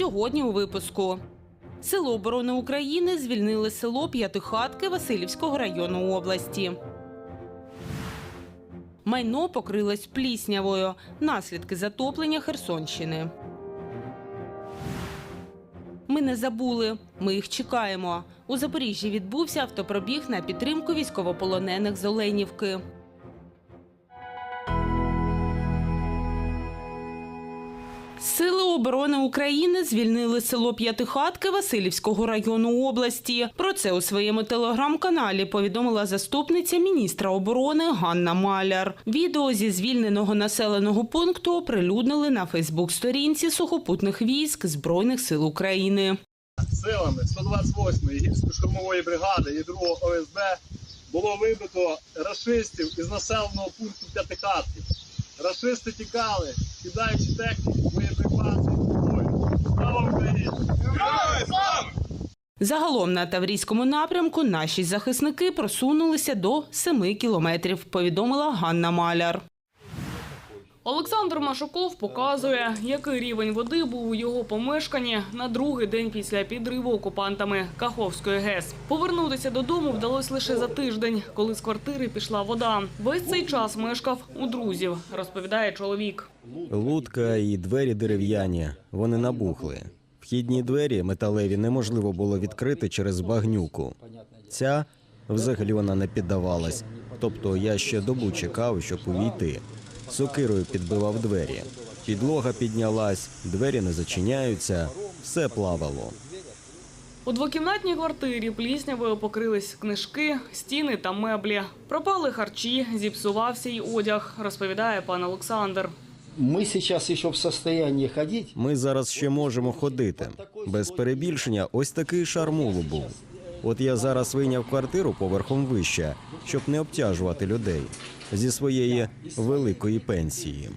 Сьогодні у випуску. Село оборони України звільнили село П'ятихатки Васильівського району області. Майно покрилось пліснявою. Наслідки затоплення Херсонщини. Ми не забули. Ми їх чекаємо. У Запоріжжі відбувся автопробіг на підтримку військовополонених з Оленівки. Оборони України звільнили село П'ятихатки Васильівського району області. Про це у своєму телеграм-каналі повідомила заступниця міністра оборони Ганна Маляр. Відео зі звільненого населеного пункту оприлюднили на Фейсбук-сторінці сухопутних військ Збройних сил України. силами 128-ї гірсько-штурмової бригади і 2-го ОСБ було вибито рашистів із населеного пункту П'ятихатки. Рашисти тікали, кидаючи техніку, боєприпаси. Загалом на Таврійському напрямку наші захисники просунулися до 7 кілометрів, повідомила Ганна Маляр. Олександр Машуков показує, який рівень води був у його помешканні на другий день після підриву окупантами Каховської ГЕС. Повернутися додому вдалося лише за тиждень, коли з квартири пішла вода. Весь цей час мешкав у друзів, розповідає чоловік. Лудка і двері дерев'яні. Вони набухли. Вхідні двері металеві неможливо було відкрити через багнюку. Ця взагалі вона не піддавалась. Тобто я ще добу чекав, щоб увійти. Сокирою підбивав двері. Підлога піднялась, двері не зачиняються, все плавало. У двокімнатній квартирі пліснявою покрились книжки, стіни та меблі. Пропали харчі, зіпсувався й одяг, розповідає пан Олександр. Мы сейчас еще в состоянии ходить. Ми зараз ще можемо ходити. Без перебільшення, ось такий шармулу був. От я зараз вийняв квартиру поверхом вище, щоб не обтяжувати людей зі своєї великої пенсії.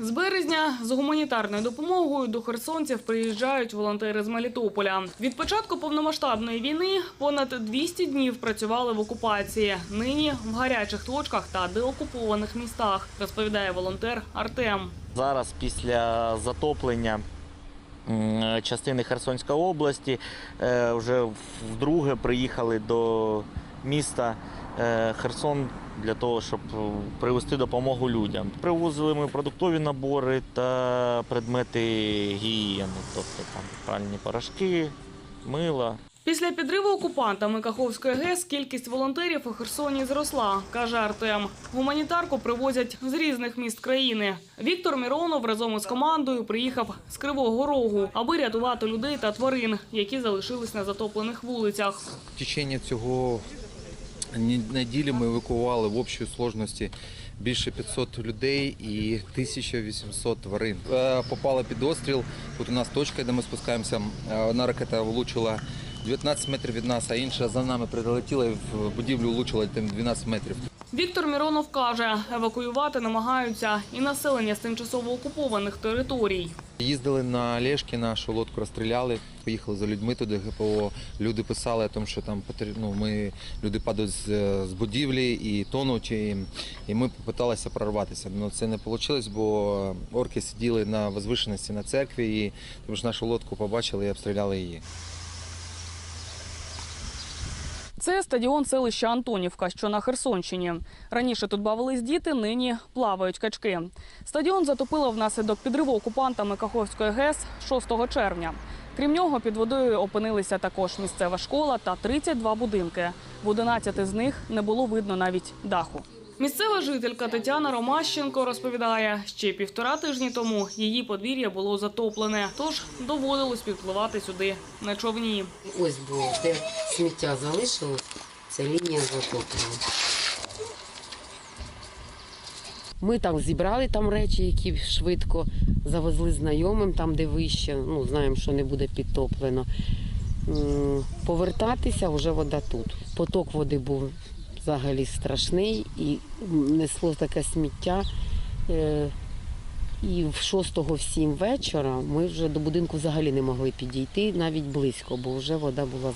З березня з гуманітарною допомогою до херсонців приїжджають волонтери з Мелітополя. Від початку повномасштабної війни понад 200 днів працювали в окупації. Нині в гарячих точках та деокупованих містах, розповідає волонтер Артем. Зараз після затоплення частини Херсонської області е, вже вдруге приїхали до міста Херсон для того, щоб е, привезти допомогу людям. Привозили ми продуктові набори та предмети гігієни, тобто там пральні порошки, мила. Після підриву окупантами Каховської ГЕС кількість волонтерів у Херсоні зросла, каже Артем. Гуманітарку привозять з різних міст країни. Віктор Міронов разом із командою приїхав з Кривого Рогу, аби рятувати людей та тварин, які залишились на затоплених вулицях. В течение цього неділі ми евакували в общій сложності більше 500 людей і 1800 тварин. Попала Попали під остріл. Тут у нас точка, де ми спускаємося. Е, Одна ракета влучила 19 метрів від нас, а інша за нами прилетіла і в будівлю влучила 12 метрів. Віктор Міронов каже, евакуювати намагаються і населення з тимчасово окупованих територій. Їздили на Лешки, нашу лодку розстріляли, поїхали за людьми туди ГПО. Люди писали що там ну, ми, люди падають з, з будівлі і тонуть, і, і ми попиталися прорватися. Ну це не вийшло, бо орки сиділи на возвишеності на церкві, і тому ж нашу лодку побачили і обстріляли її. Це стадіон селища Антонівка, що на Херсонщині. Раніше тут бавились діти, нині плавають качки. Стадіон затопило внаслідок підриву окупантами Каховської ГЕС 6 червня. Крім нього, під водою опинилися також місцева школа та 32 будинки. В 11 з них не було видно навіть даху. Місцева жителька Тетяна Ромащенко розповідає, ще півтора тижні тому її подвір'я було затоплене, тож доводилось підпливати сюди на човні. Ось було, де сміття залишилось, це лінія затоплення. Ми там зібрали там речі, які швидко завезли знайомим, там де вище, ну знаємо, що не буде підтоплено. Повертатися вже вода тут. Поток води був взагалі страшний і несло таке сміття. І в 6 в 7 вечора ми вже до будинку взагалі не могли підійти навіть близько, бо вже вода була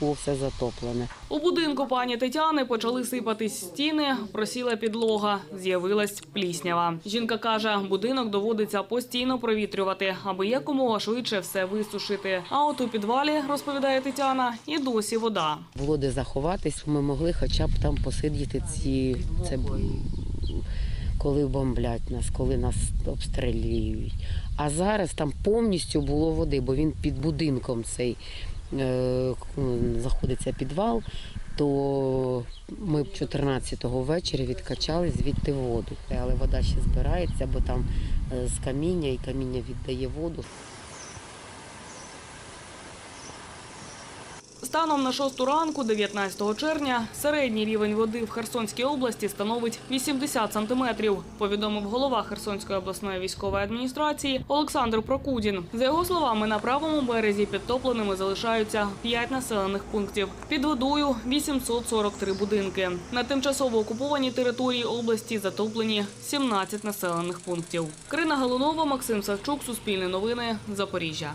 було все затоплене. У будинку пані Тетяни почали сипатись стіни, просіла підлога, з'явилась пліснява. Жінка каже, будинок доводиться постійно провітрювати, аби якомога швидше все висушити. А от у підвалі, розповідає Тетяна, і досі вода. Було де заховатись, ми могли хоча б там посидіти ці це коли бомблять нас, коли нас обстрілюють. А зараз там повністю було води, бо він під будинком цей е, знаходиться підвал. То ми 14-го ввечері відкачали звідти воду. Але вода ще збирається, бо там е, з каміння і каміння віддає воду. Станом на 6 ранку, 19 червня, середній рівень води в Херсонській області становить 80 сантиметрів, повідомив голова Херсонської обласної військової адміністрації Олександр Прокудін. За його словами, на правому березі підтопленими залишаються 5 населених пунктів. Під водою 843 будинки. На тимчасово окупованій території області затоплені 17 населених пунктів. Крина Галунова, Максим Савчук, Суспільне новини, Запоріжжя.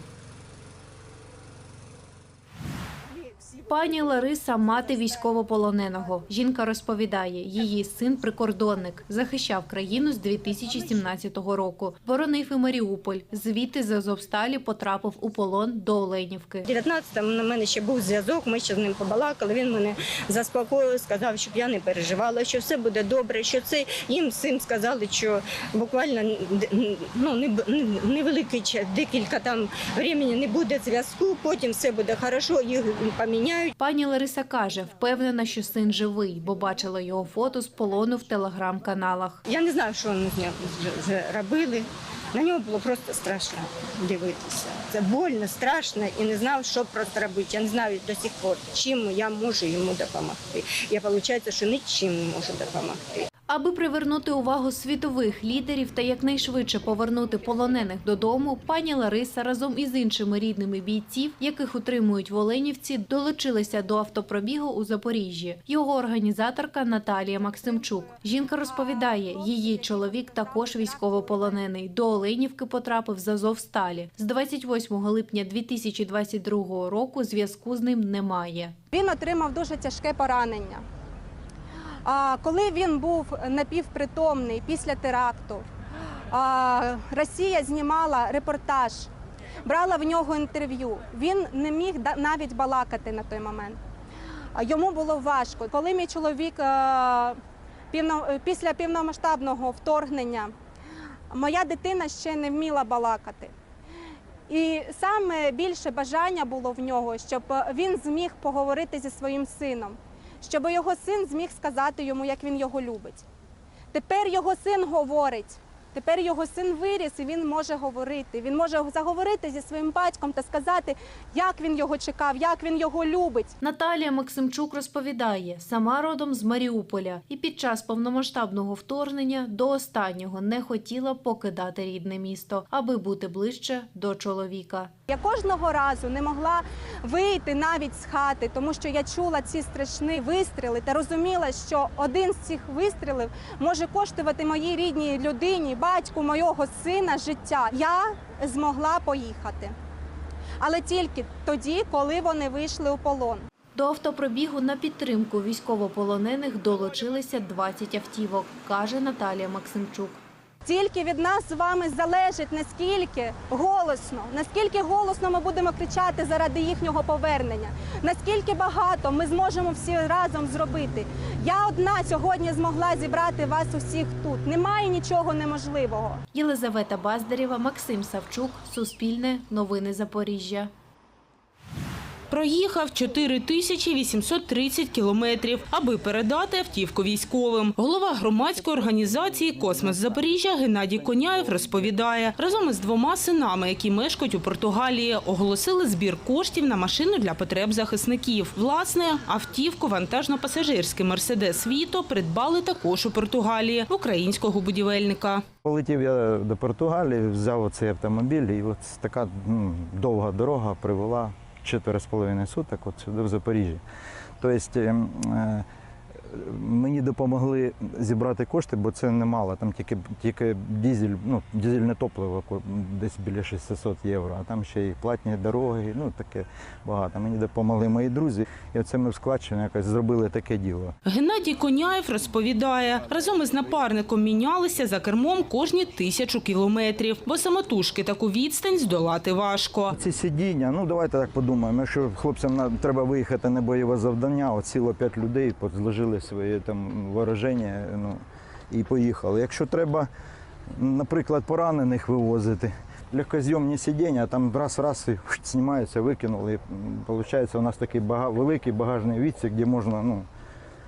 Пані Лариса мати військовополоненого. Жінка розповідає, її син прикордонник, захищав країну з 2017 року. Боронив і Маріуполь. Звідти з Азовсталі потрапив у полон до Оленівки. 19-му на мене ще був зв'язок, ми ще з ним побалакали. Він мене заспокоїв, сказав, щоб я не переживала, що все буде добре. Що це їм всім сказали, що буквально ну, не- не- невеликий час, декілька там времени не буде зв'язку, потім все буде хорошо, їх поміняють. Пані Лариса каже, впевнена, що син живий, бо бачила його фото з полону в телеграм-каналах. Я не знаю, що вони зробили. На нього було просто страшно дивитися. Це больно, страшно і не знав, що просто робити. Я не знаю до сих пор, чим я можу йому допомогти. Я виходить, що нічим не можу допомогти. Аби привернути увагу світових лідерів та якнайшвидше повернути полонених додому, пані Лариса разом із іншими рідними бійців, яких утримують в Оленівці, долучилася до автопробігу у Запоріжжі. Його організаторка Наталія Максимчук. Жінка розповідає, її чоловік також військовополонений. До Оленівки потрапив з Азовсталі. З 28 липня 2022 року зв'язку з ним немає. Він отримав дуже тяжке поранення. А коли він був напівпритомний після теракту, Росія знімала репортаж, брала в нього інтерв'ю. Він не міг навіть балакати на той момент. Йому було важко. Коли мій чоловік е, е, після півномасштабного вторгнення, моя дитина ще не вміла балакати. І саме більше бажання було в нього, щоб він зміг поговорити зі своїм сином, щоб його син зміг сказати йому, як він його любить. Тепер його син говорить. Тепер його син виріс і він може говорити. Він може заговорити зі своїм батьком та сказати, як він його чекав, як він його любить. Наталія Максимчук розповідає, сама родом з Маріуполя і під час повномасштабного вторгнення до останнього не хотіла покидати рідне місто, аби бути ближче до чоловіка. Я кожного разу не могла вийти навіть з хати, тому що я чула ці страшні вистріли та розуміла, що один з цих вистрілів може коштувати моїй рідній людині, батьку мого сина життя. Я змогла поїхати. Але тільки тоді, коли вони вийшли у полон. До автопробігу на підтримку військовополонених долучилися 20 автівок, каже Наталія Максимчук. Тільки від нас з вами залежить наскільки голосно, наскільки голосно ми будемо кричати заради їхнього повернення, наскільки багато ми зможемо всі разом зробити. Я одна сьогодні змогла зібрати вас усіх тут. Немає нічого неможливого. Єлизавета Баздарєва, Максим Савчук, Суспільне, Новини Запоріжжя. Проїхав 4830 кілометрів, аби передати автівку військовим. Голова громадської організації Космос Запоріжжя Геннадій Коняєв розповідає, разом із двома синами, які мешкають у Португалії, оголосили збір коштів на машину для потреб захисників. Власне, автівку вантажно-пасажирський Мерседес Віто придбали також у Португалії в українського будівельника. Полетів я до Португалії, взяв цей автомобіль, і от така ну, довга дорога привела 4,5 суток от сюди в Запоріжжі. Тобто, ем, е, Мені допомогли зібрати кошти, бо це немало. Там тільки, тільки дизель, ну, дизельне топливо десь біля 600 євро, а там ще й платні дороги, ну таке багато. Мені допомогли мої друзі. І оце ми в складчину якось зробили таке діло. Геннадій Коняєв розповідає, разом із напарником мінялися за кермом кожні тисячу кілометрів, бо самотужки таку відстань здолати важко. Ці сидіння, ну давайте так подумаємо. Якщо хлопцям треба виїхати на бойове завдання, от сіло п'ять людей, свої там вооруження, ну і поїхали. Якщо треба, наприклад, поранених вивозити. Легкозйомні сидіння, там раз-раз і знімаються, викинули. І, Виходить, у нас такий бага, великий багажний відсік, де можна ну,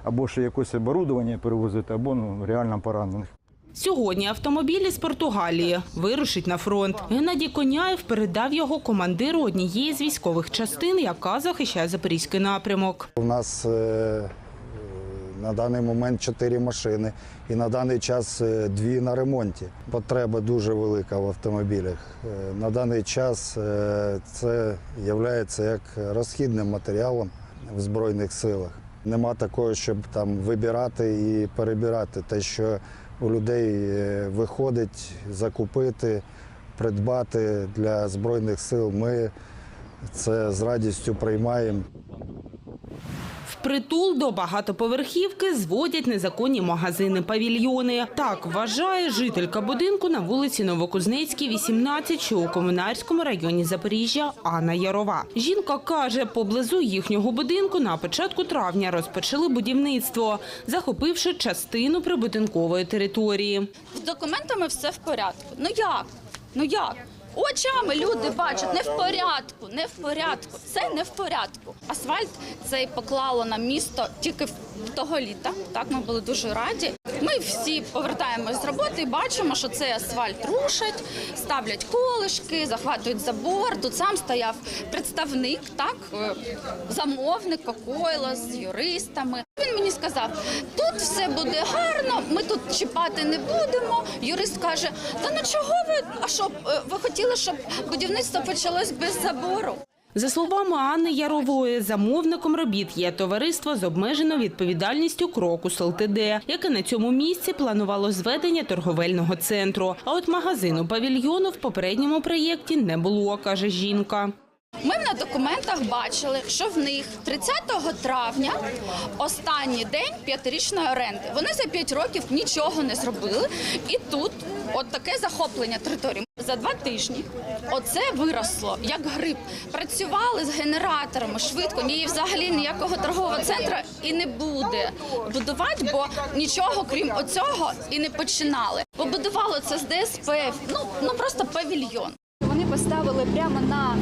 або ще якесь оборудовання перевозити, або ну, реально поранених. Сьогодні автомобіль із Португалії вирушить на фронт. Геннадій Коняєв передав його командиру однієї з військових частин, яка захищає запорізький напрямок. У нас е, на даний момент чотири машини і на даний час е, дві на ремонті. Потреба дуже велика в автомобілях. Е, На даний час е, це є як розхідним матеріалом в Збройних силах. Нема такого, щоб там вибирати і перебирати те, що у людей виходить закупити, придбати для Збройних сил. Ми це з радістю приймаємо. Впритул до багатоповерхівки зводять незаконні магазини-павільйони. Так вважає жителька будинку на вулиці Новокузнецькій, 18, що у Комунарському районі Запоріжжя Анна Ярова. Жінка каже, поблизу їхнього будинку на початку травня розпочали будівництво, захопивши частину прибудинкової території. З документами все в порядку. Ну як? Ну як? Очами люди бачать, не в порядку, не в порядку. Це не в порядку. Асфальт цей поклало на місто тільки в того літа. Так ми були дуже раді. Ми всі повертаємось з роботи і бачимо, що цей асфальт рушать, ставлять колишки, захватують забор. Тут сам стояв представник, так е, замовник Кокойло з юристами. Він мені сказав, тут все буде гарно, ми тут чіпати не будемо. Юрист каже: та ну чого ви? А що е, ви хотіли, щоб будівництво почалось без забору? За словами Анни Ярової, замовником робіт є товариство з обмеженою відповідальністю Крокус ЛТД, яке на цьому місці планувало зведення торговельного центру. А от магазину павільйону в попередньому проєкті не було, каже жінка. Ми на документах бачили, що в них 30 травня останній день п'ятирічної оренди. Вони за 5 років нічого не зробили, і тут от таке захоплення території. За два тижні оце виросло як гриб. Працювали з генераторами швидко. Ні, взагалі ніякого торгового центру і не буде будувати, бо нічого крім оцього і не починали. Побудували це з ДСП, ну ну просто павільйон. Вони поставили прямо на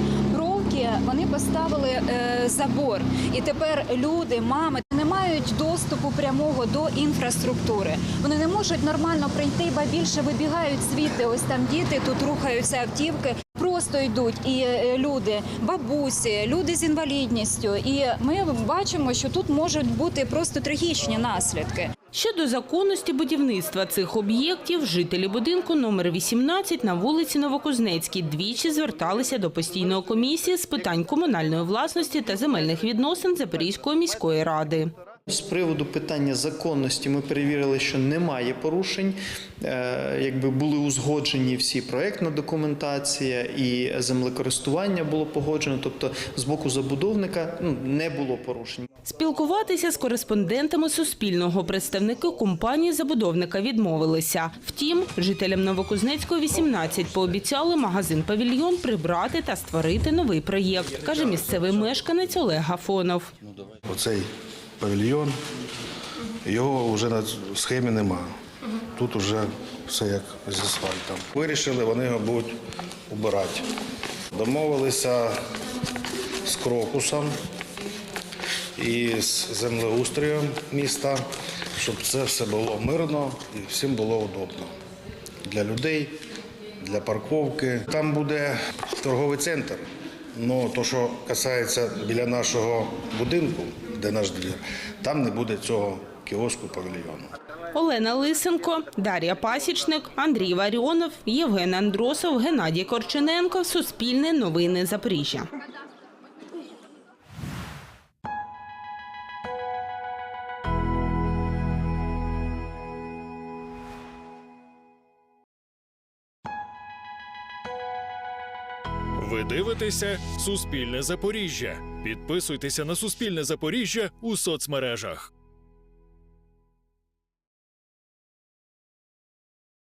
бровки, вони поставили е, забор. І тепер люди, мами не мають доступу прямого до інфраструктури. Вони не можуть нормально прийти, ба більше вибігають звідти. Ось там діти, тут рухаються автівки. Просто йдуть і е, люди, бабусі, люди з інвалідністю. І ми бачимо, що тут можуть бути просто трагічні наслідки. Щодо законності будівництва цих об'єктів, жителі будинку номер 18 на вулиці Новокузнецькій двічі зверталися до постійної комісії з питань комунальної власності та земельних відносин Запорізької міської ради. З приводу питання законності ми перевірили, що немає порушень. Е, Якби були узгоджені всі проектна документація і землекористування було погоджено. Тобто з боку забудовника ну, не було порушень. Спілкуватися з кореспондентами Суспільного представники компанії забудовника відмовилися. Втім, жителям Новокузнецької 18 пообіцяли магазин-павільйон прибрати та створити новий проєкт, каже місцевий мешканець Олег Гафонов. Оцей павільйон, його вже на схемі немає. Тут вже все як з асфальтом. Вирішили, вони його будуть убирати. Домовилися з Крокусом і з землеустроєм міста, щоб це все було мирно і всім було удобно. Для людей, для парковки. Там буде торговий центр. Ну, то, що касається біля нашого будинку, де наш двір. Там не буде цього кіоску павільйону. Олена Лисенко, Дар'я Пасічник, Андрій Варіонов, Євген Андросов, Геннадій Корчененко Суспільне новини Запоріжжя. Ви дивитеся Суспільне Запоріжжя. Підписуйтеся на Суспільне Запоріжжя у соцмережах.